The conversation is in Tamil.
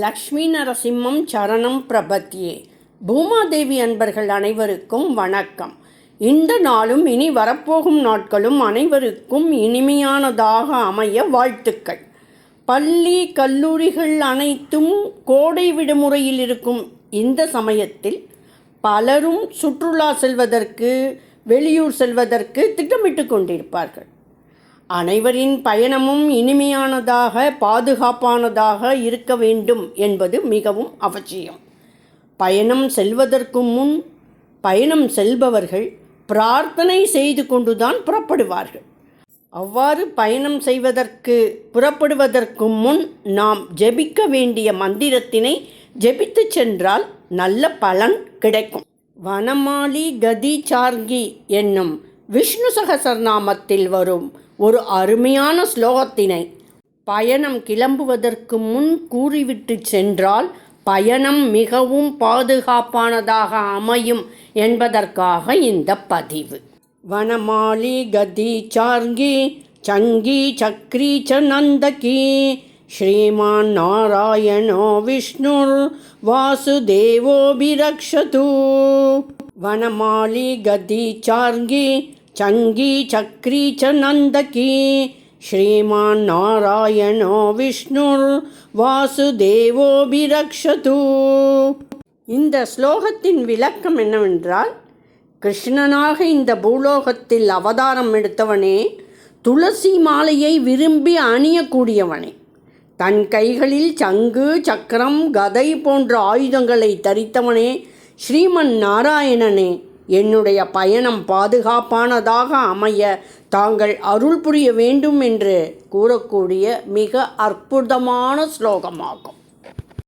லக்ஷ்மி நரசிம்மம் சரணம் பிரபத்தியே. பூமாதேவி அன்பர்கள் அனைவருக்கும் வணக்கம். இந்த நாளும் இனி வரப்போகும் நாட்களும் அனைவருக்கும் இனிமையானதாக அமைய வாழ்த்துக்கள். பள்ளி கல்லூரிகள் அனைத்தும் கோடை விடுமுறையில் இருக்கும் இந்த சமயத்தில் பலரும் சுற்றுலா செல்வதற்கு வெளியூர் செல்வதற்கு திட்டமிட்டு கொண்டிருப்பார்கள். அனைவரின் பயணமும் இனிமையானதாக பாதுகாப்பானதாக இருக்க வேண்டும் என்பது மிகவும் அவசியம். பயணம் செல்வதற்கு முன் பயணம் செல்பவர்கள் பிரார்த்தனை செய்து கொண்டுதான் புறப்படுவார்கள். அவ்வாறு பயணம் செய்வதற்கு புறப்படுவதற்கு முன் நாம் ஜெபிக்க வேண்டிய மந்திரத்தினை ஜெபித்து சென்றால் நல்ல பலன் கிடைக்கும். வனமாலி கதி சார்கி என்னும் விஷ்ணு சகசரநாமத்தில் வரும் ஒரு அருமையான ஸ்லோகத்தினை பயணம் கிளம்புவதற்கு முன் கூறிவிட்டு சென்றால் பயணம் மிகவும் பாதுகாப்பானதாக அமையும் என்பதற்காக இந்த பதிவு வனமாலி கதி சார்கி சங்கி சக்ரி ச நந்தகி ஸ்ரீமான் நாராயணோ விஷ்ணுர் வாசுதேவோபிரக்ஷது वनमाली गदी चार्गी சங்கி சக்ரி ச நந்தகி ஸ்ரீமான் நாராயணோ விஷ்ணுர் வாசுதேவோபிரக்ஷது இந்த ஸ்லோகத்தின் விளக்கம் என்னவென்றால் கிருஷ்ணனாக இந்த பூலோகத்தில் அவதாரம் எடுத்தவனே துளசி மாலையை விரும்பி அணியக்கூடியவனே. தன் கைகளில் சங்கு சக்கரம் கதை போன்ற ஆயுதங்களை தரித்தவனே ஸ்ரீமன் நாராயணனே. என்னுடைய பயணம் பாதுகாப்பானதாக அமைய தாங்கள் அருள் புரிய வேண்டும் என்று கூறக்கூடிய மிக அற்புதமான ஸ்லோகமாகும்.